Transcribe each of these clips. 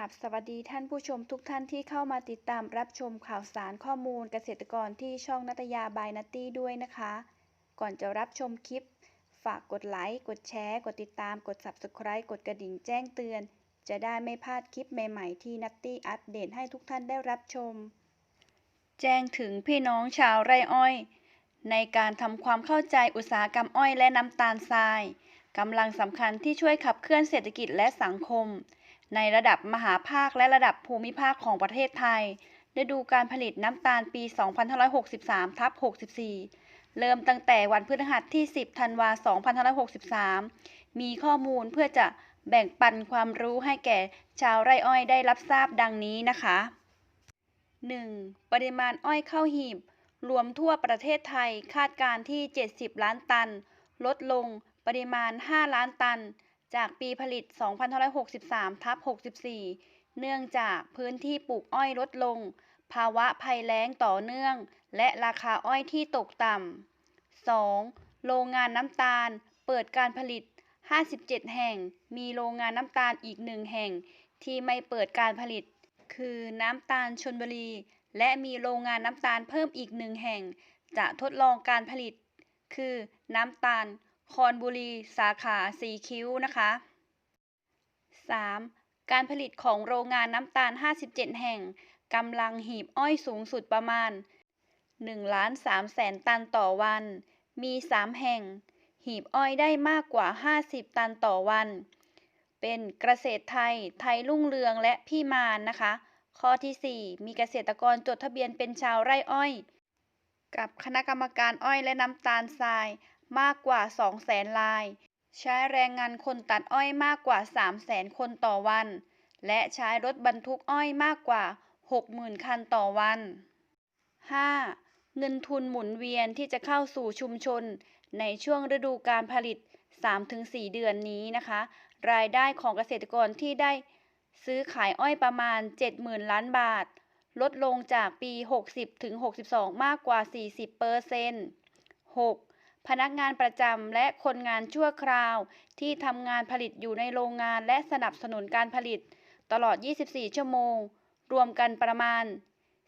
ราบสวัสดีท่านผู้ชมทุกท่านที่เข้ามาติดตามรับชมข่าวสารข้อมูลเกษตรกรที่ช่องนัตยาบายนัตตี้ด้วยนะคะ ก่อนจะรับชมคลิป ฝากกดไลค์ กดแชร์ กดติดตาม กด Subscribe กดกระดิ่งแจ้งเตือน จะได้ไม่พลาดคลิปใหม่ๆที่นัตตี้อัปเดตให้ทุกท่านได้รับชม แจ้งถึงพี่น้องชาวไร่อ้อย ในการทำความเข้าใจอุตสาหกรรมอ้อยและน้ำตาลทรายกำลังสำคัญที่ช่วยขับเคลื่อนเศรษฐกิจและสังคม ในระดับมหาภาคและระดับภูมิภาคของประเทศไทยฤดูการผลิตน้ำตาลปี 2563ทับ64 เริ่มตั้งแต่วันพฤหัสที่ 10 ธันวา 2563 มีข้อมูลเพื่อจะแบ่งปันความรู้ให้แก่ชาวไร่อ้อยได้รับทราบดังนี้นะคะ 1. ปริมาณอ้อยเข้าหีบ รวมทั่วประเทศไทยคาดการณ์ที่ 70 ล้านตัน ลดลงปริมาณ 5 ล้านตัน จากปีผลิต 2563ทับ64 เนื่องจากพื้นที่ปลูกอ้อยลดลง ภาวะภัยแล้งต่อเนื่อง และราคาอ้อยที่ตกต่ำ 2. โรงงานน้ำตาล เปิดการผลิต 57 แห่ง มีโรงงานน้ำตาลอีกหนึ่งแห่ง ที่ไม่เปิดการผลิต คือน้ำตาลชนบุรี และมีโรงงานน้ำตาลเพิ่มอีกหนึ่งแห่ง จะทดลองการผลิต คือน้ำตาล คอนบุรี สาขาสีคิ้วนะคะ 3. การผลิตของโรงงานน้ำตาล 57 แห่งกำลังหีบอ้อยสูงสุดประมาณ1ล้าน3แสนตันต่อวัน มี 3 แห่ง หีบอ้อยได้มากกว่า 50 ตันต่อวัน เป็นเกษตรไทย ไทยรุ่งเรืองและพี่มานนะคะ ข้อที่ 4 มีเกษตรกรจดทะเบียนเป็นชาวไร่อ้อย กับคณะกรรมการอ้อยและน้ำตาลทราย มากกว่า2แสนลาย ใช้แรงงานคนตัดอ้อยมากกว่า3แสนคนต่อวัน และใช้รถบรรทุกอ้อยมากกว่า 60,000 คันต่อวัน 5. เงินทุนหมุนเวียนที่จะเข้าสู่ชุมชน ในช่วงฤดูการผลิต 3-4 เดือนนี้นะคะ รายได้ของเกษตรกรที่ได้ซื้อขายอ้อยประมาณ 70,000 ล้านบาท ลดลงจากปี 60ถึง62 มากกว่า 40เปอร์เซ็นต์ 6. พนักงานประจำและคนงานชั่วคราว ที่ทำงานผลิตอยู่ในโรงงานและสนับสนุนการผลิต ตลอด 24 ชั่วโมง รวมกันประมาณ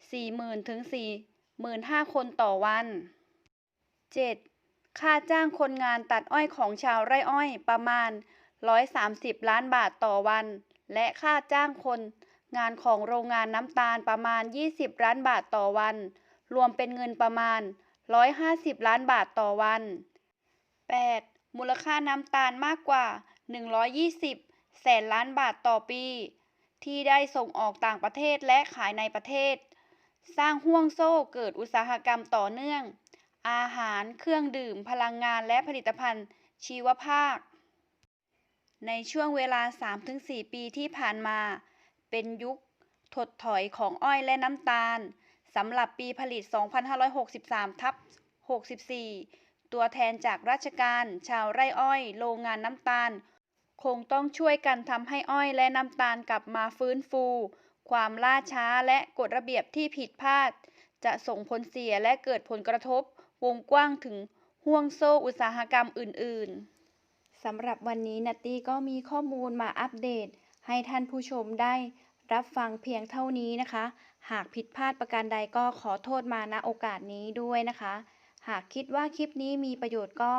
40,000 ถึง 45,000 คนต่อวัน 7. ค่าจ้างคนงานตัดอ้อยของชาวไร่อ้อยประมาณ 130 ล้านบาทต่อวัน และค่าจ้างคนงานของโรงงานน้ำตาลประมาณ 20 ล้านบาทต่อวัน รวมเป็นเงินประมาณ 150 ล้านบาทต่อวัน 8. มูลค่าน้ำตาลมากกว่า 120 แสนล้านบาทต่อปี ที่ได้ส่งออกต่างประเทศและขายในประเทศ สร้างห่วงโซ่เกิดอุตสาหกรรมต่อเนื่อง อาหาร เครื่องดื่ม พลังงานและผลิตภัณฑ์ชีวภาค ในช่วงเวลา 3-4 ปีที่ผ่านมา เป็นยุคถดถอยของอ้อยและน้ำตาล สำหรับปีผลิต 2563 ทับ 64 ตัวแทนจากราชการ ชาวไร่อ้อย โรงงานน้ำตาล คงต้องช่วยกันทำให้อ้อยและน้ำตาลกลับมาฟื้นฟู ความล่าช้าและกฎระเบียบที่ผิดพลาด จะส่งผลเสียและเกิดผลกระทบ วงกว้างถึงห่วงโซ่อุตสาหกรรมอื่น ๆ สำหรับวันนี้นัตตี้ก็มีข้อมูลมาอัปเดต ให้ท่านผู้ชมได้ รับฟังเพียงเท่านี้นะคะ หากผิดพลาดประการใดก็ขอโทษมาณโอกาสนี้ด้วยนะคะ หากคิดว่าคลิปนี้มีประโยชน์ก็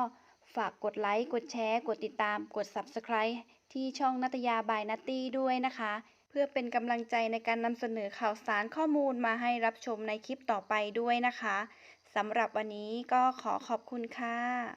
ฝากกดไลค์ กดแชร์ กดติดตาม กด Subscribe ที่ช่องนัตยาบายนัตตี้ด้วยนะคะ เพื่อเป็นกำลังใจในการนำเสนอข่าวสารข้อมูลมาให้รับชมในคลิปต่อไปด้วยนะคะสำหรับวันนี้ก็ขอขอบคุณค่ะ